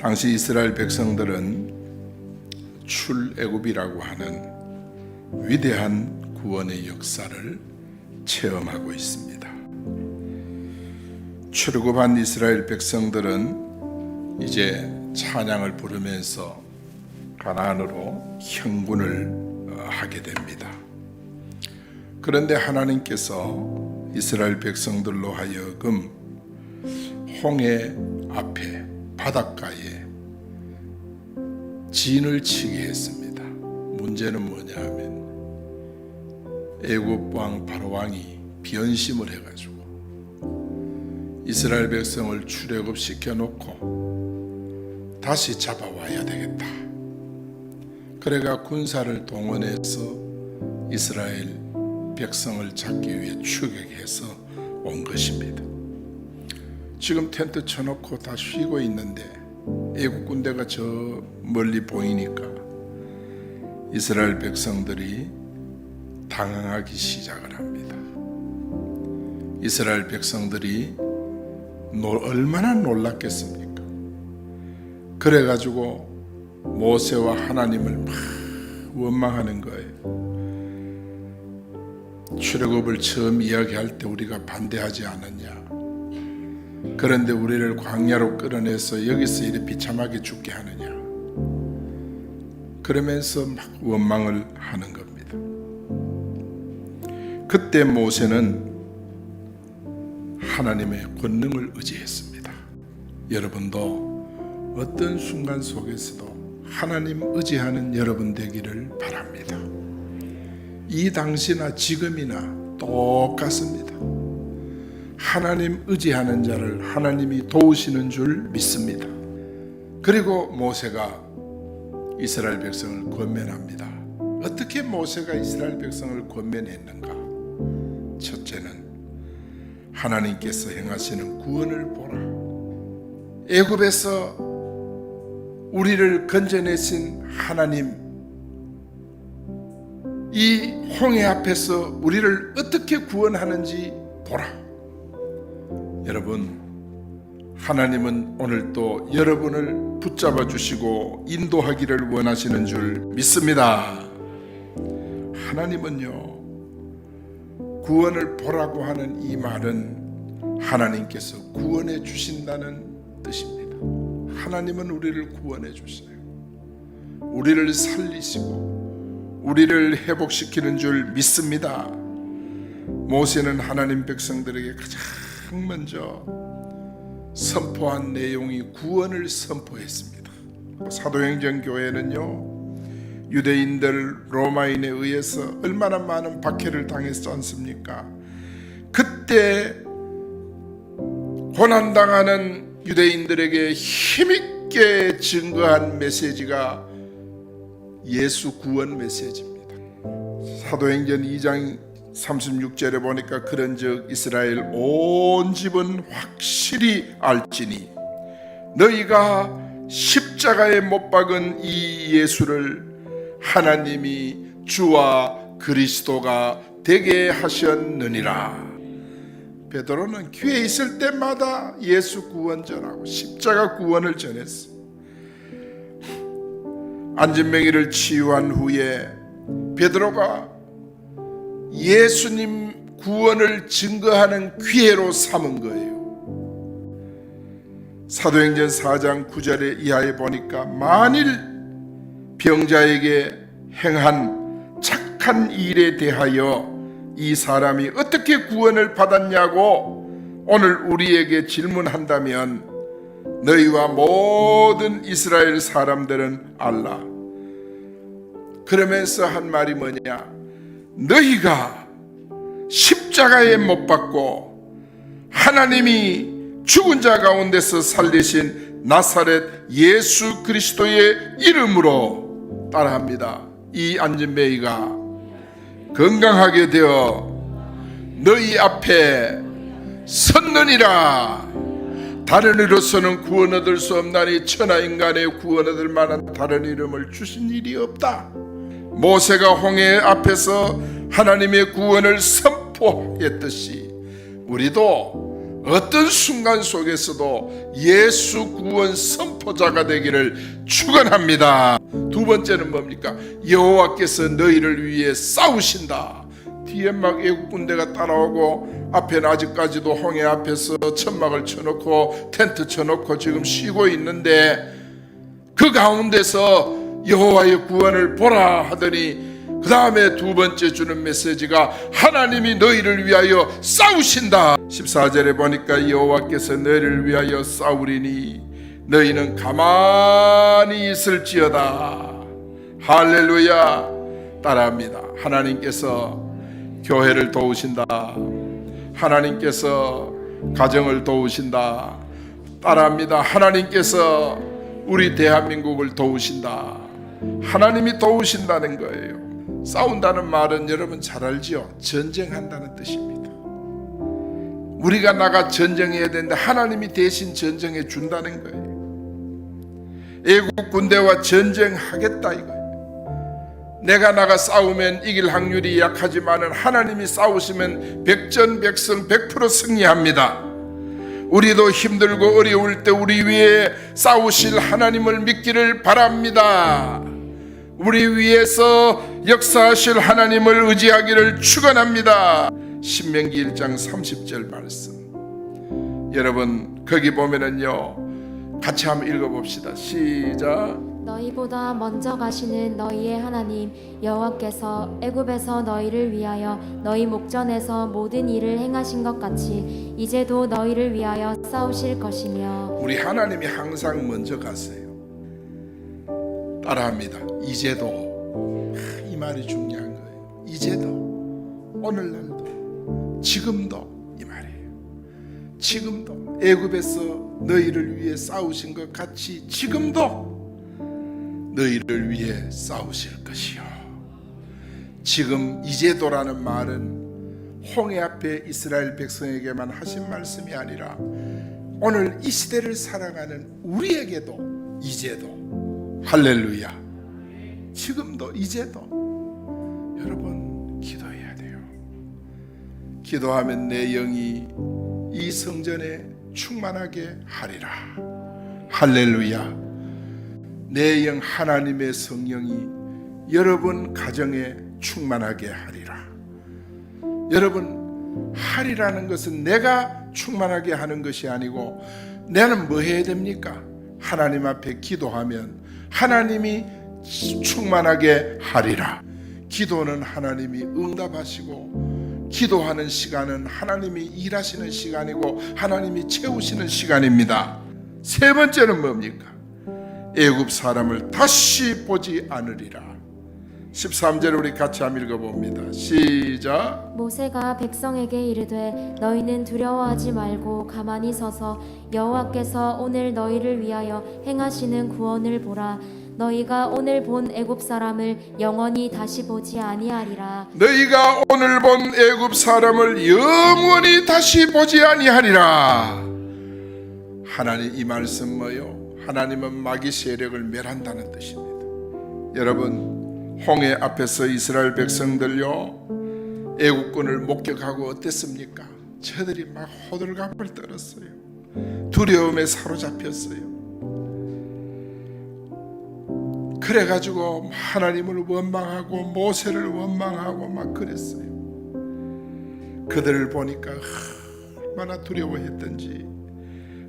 당시 이스라엘 백성들은 출애굽이라고 하는 위대한 구원의 역사를 체험하고 있습니다. 출애굽한 이스라엘 백성들은 이제 찬양을 부르면서 가나안으로 형군을 어, 하게 됩니다. 그런데 하나님께서 이스라엘 백성들로 하여금 홍해 앞에 바닷가에 진을 치게 했습니다. 문제는 뭐냐 하면 애굽 왕 바로 왕이 변심을 해가지고 이스라엘 백성을 출애굽 시켜 놓고 다시 잡아와야 되겠다. 그래가 군사를 동원해서 이스라엘 백성을 잡기 위해 추격해서 온 것입니다. 지금 텐트 쳐놓고 다 쉬고 있는데 애국 군대가 저 멀리 보이니까 이스라엘 백성들이 당황하기 시작을 합니다. 이스라엘 백성들이 노- 얼마나 놀랐겠습니까? 그래가지고 모세와 하나님을 막 원망하는 거예요. 출애굽을 처음 이야기할 때 우리가 반대하지 않았냐? 그런데 우리를 광야로 끌어내서 여기서 이렇게 비참하게 죽게 하느냐? 그러면서 막 원망을 하는 겁니다. 그때 모세는 하나님의 권능을 의지했습니다. 여러분도 어떤 순간 속에서도 하나님 의지하는 여러분 되기를 바랍니다. 이 당시나 지금이나 똑같습니다. 하나님 의지하는 자를 하나님이 도우시는 줄 믿습니다. 그리고 모세가 이스라엘 백성을 권면합니다. 어떻게 모세가 이스라엘 백성을 권면했는가? 첫째는 하나님께서 행하시는 구원을 보라. 애굽에서 우리를 건져내신 하나님 이 홍해 앞에서 우리를 어떻게 구원하는지 보라. 여러분, 하나님은 오늘 또 여러분을 붙잡아 주시고 인도하기를 원하시는 줄 믿습니다. 하나님은요, 구원을 보라고 하는 이 말은 하나님께서 구원해 주신다는 뜻입니다. 하나님은 우리를 구원해 주세요. 우리를 살리시고 우리를 회복시키는 줄 믿습니다. 모세는 하나님 백성들에게 가장 먼저 선포한 내용이 구원을 선포했습니다. 사도행전 교회는요. 유대인들 로마인에 의해서 얼마나 많은 박해를 당했지 않습니까? 그때 고난 당하는 유대인들에게 힘있게 증거한 메시지가 예수 구원 메시지입니다. 사도행전 2장 36절에 보니까 그런즉 이스라엘 온 집은 확실히 알지니 너희가 십자가에 못 박은 이 예수를 하나님이 주와 그리스도가 되게 하셨느니라. 베드로는 교회에 있을 때마다 예수 구원 전하고 십자가 구원을 전했어. 안진뱅이를 치유한 후에 베드로가 예수님 구원을 증거하는 기회로 삼은 거예요. 사도행전 4장 9절에 이하에 보니까 만일 병자에게 행한 착한 일에 대하여 이 사람이 어떻게 구원을 받았냐고 오늘 우리에게 질문한다면 너희와 모든 이스라엘 사람들은 알라. 그러면서 한 말이 뭐냐? 너희가 십자가에 못 박고 하나님이 죽은 자 가운데서 살리신 나사렛 예수 그리스도의 이름으로 따라합니다. 이 안전베이가 건강하게 되어 너희 앞에 섰느니라. 다른 이로서는 구원 얻을 수 없나니 천하 인간의 구원 얻을 만한 다른 이름을 주신 일이 없다. 모세가 홍해 앞에서 하나님의 구원을 선포했듯이 우리도 어떤 순간 속에서도 예수 구원 선포자가 되기를 축원합니다. 두 번째는 뭡니까? 여호와께서 너희를 위해 싸우신다. 뒤에 막 애국 군대가 따라오고 앞에는 아직까지도 홍해 앞에서 천막을 쳐놓고 텐트 쳐놓고 지금 쉬고 있는데 그 가운데서 여호와의 구원을 보라 하더니 그 다음에 두 번째 주는 메시지가 하나님이 너희를 위하여 싸우신다. 14절에 보니까 여호와께서 너희를 위하여 싸우리니 너희는 가만히 있을지어다. 할렐루야. 따라합니다. 하나님께서 교회를 도우신다. 하나님께서 가정을 도우신다. 따라합니다. 하나님께서 우리 대한민국을 도우신다 하나님이 도우신다는 거예요. 싸운다는 말은 여러분 잘 알지요? 전쟁한다는 뜻입니다. 우리가 나가 전쟁해야 되는데 하나님이 대신 전쟁해 준다는 거예요. 애국 군대와 전쟁하겠다 이거예요. 내가 나가 싸우면 이길 확률이 약하지만은 하나님이 싸우시면 백전백승 100% 승리합니다. 우리도 힘들고 어려울 때 우리 위에 싸우실 하나님을 믿기를 바랍니다. 우리 위에서 역사하실 하나님을 의지하기를 축원합니다. 신명기 1장 30절 말씀. 여러분 거기 보면은요. 같이 한번 읽어 봅시다. 시작. 너희보다 먼저 가시는 너희의 하나님 여호와께서 애굽에서 너희를 위하여 너희 목전에서 모든 일을 행하신 것 같이 이제도 너희를 위하여 싸우실 것이며 우리 하나님이 항상 먼저 갔어요. 따라합니다. 이제도 아, 이 말이 중요한 거예요. 이제도 오늘날도 지금도 이 말이에요. 지금도 애굽에서 너희를 위해 싸우신 것 같이 지금도 너희를 위해 싸우실 것이요. 지금 이제도라는 말은 홍해 앞에 이스라엘 백성에게만 하신 말씀이 아니라 오늘 이 시대를 살아가는 우리에게도 이제도 할렐루야. 지금도 이제도 여러분 기도해야 돼요. 기도하면 내 영이 이 성전에 충만하게 하리라. 할렐루야. 내 영 하나님의 성령이 여러분 가정에 충만하게 하리라. 여러분 하리라는 것은 내가 충만하게 하는 것이 아니고 나는 뭐 해야 됩니까? 하나님 앞에 기도하면 하나님이 충만하게 하리라. 기도는 하나님이 응답하시고 기도하는 시간은 하나님이 일하시는 시간이고 하나님이 채우시는 시간입니다. 세 번째는 뭡니까? 애굽 사람을 다시 보지 않으리라. 13절 우리 같이 한번 읽어봅니다. 시작. 모세가 백성에게 이르되 너희는 두려워하지 말고 가만히 서서 여호와께서 오늘 너희를 위하여 행하시는 구원을 보라 너희가 오늘 본 애굽 사람을 영원히 다시 보지 아니하리라 너희가 오늘 본 애굽 사람을 영원히 다시 보지 아니하리라. 하나님 이 말씀 뭐요? 하나님은 마귀 세력을 멸한다는 뜻입니다. 여러분 홍해 앞에서 이스라엘 백성들요 애국군을 목격하고 어땠습니까? 저들이 막 호들갑을 떨었어요. 두려움에 사로잡혔어요. 그래가지고 하나님을 원망하고 모세를 원망하고 막 그랬어요. 그들을 보니까 얼마나 두려워했던지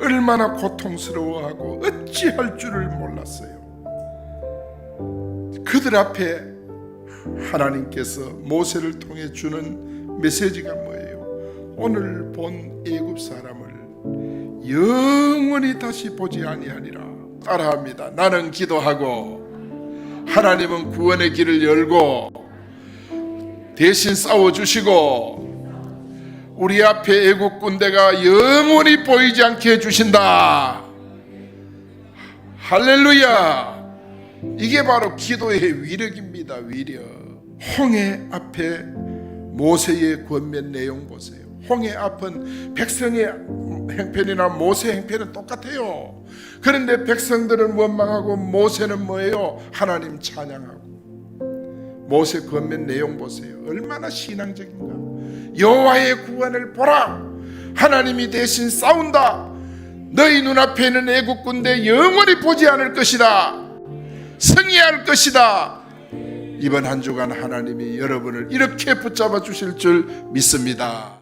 얼마나 고통스러워하고 어찌할 줄을 몰랐어요. 그들 앞에 하나님께서 모세를 통해 주는 메시지가 뭐예요? 오늘 본 애굽 사람을 영원히 다시 보지 아니하니라. 따라합니다. 나는 기도하고 하나님은 구원의 길을 열고 대신 싸워 주시고 우리 앞에 애국 군대가 영원히 보이지 않게 해 주신다. 할렐루야. 이게 바로 기도의 위력입니다. 위력. 홍해 앞에 모세의 권면 내용 보세요. 홍해 앞은 백성의 행편이나 모세 행편은 똑같아요. 그런데 백성들은 원망하고 모세는 뭐예요? 하나님 찬양하고. 모세 권면 내용 보세요. 얼마나 신앙적인가. 여호와의 구원을 보라. 하나님이 대신 싸운다. 너희 눈앞에 있는 애국 군대 영원히 보지 않을 것이다. 승리할 것이다. 이번 한 주간 하나님이 여러분을 이렇게 붙잡아 주실 줄 믿습니다.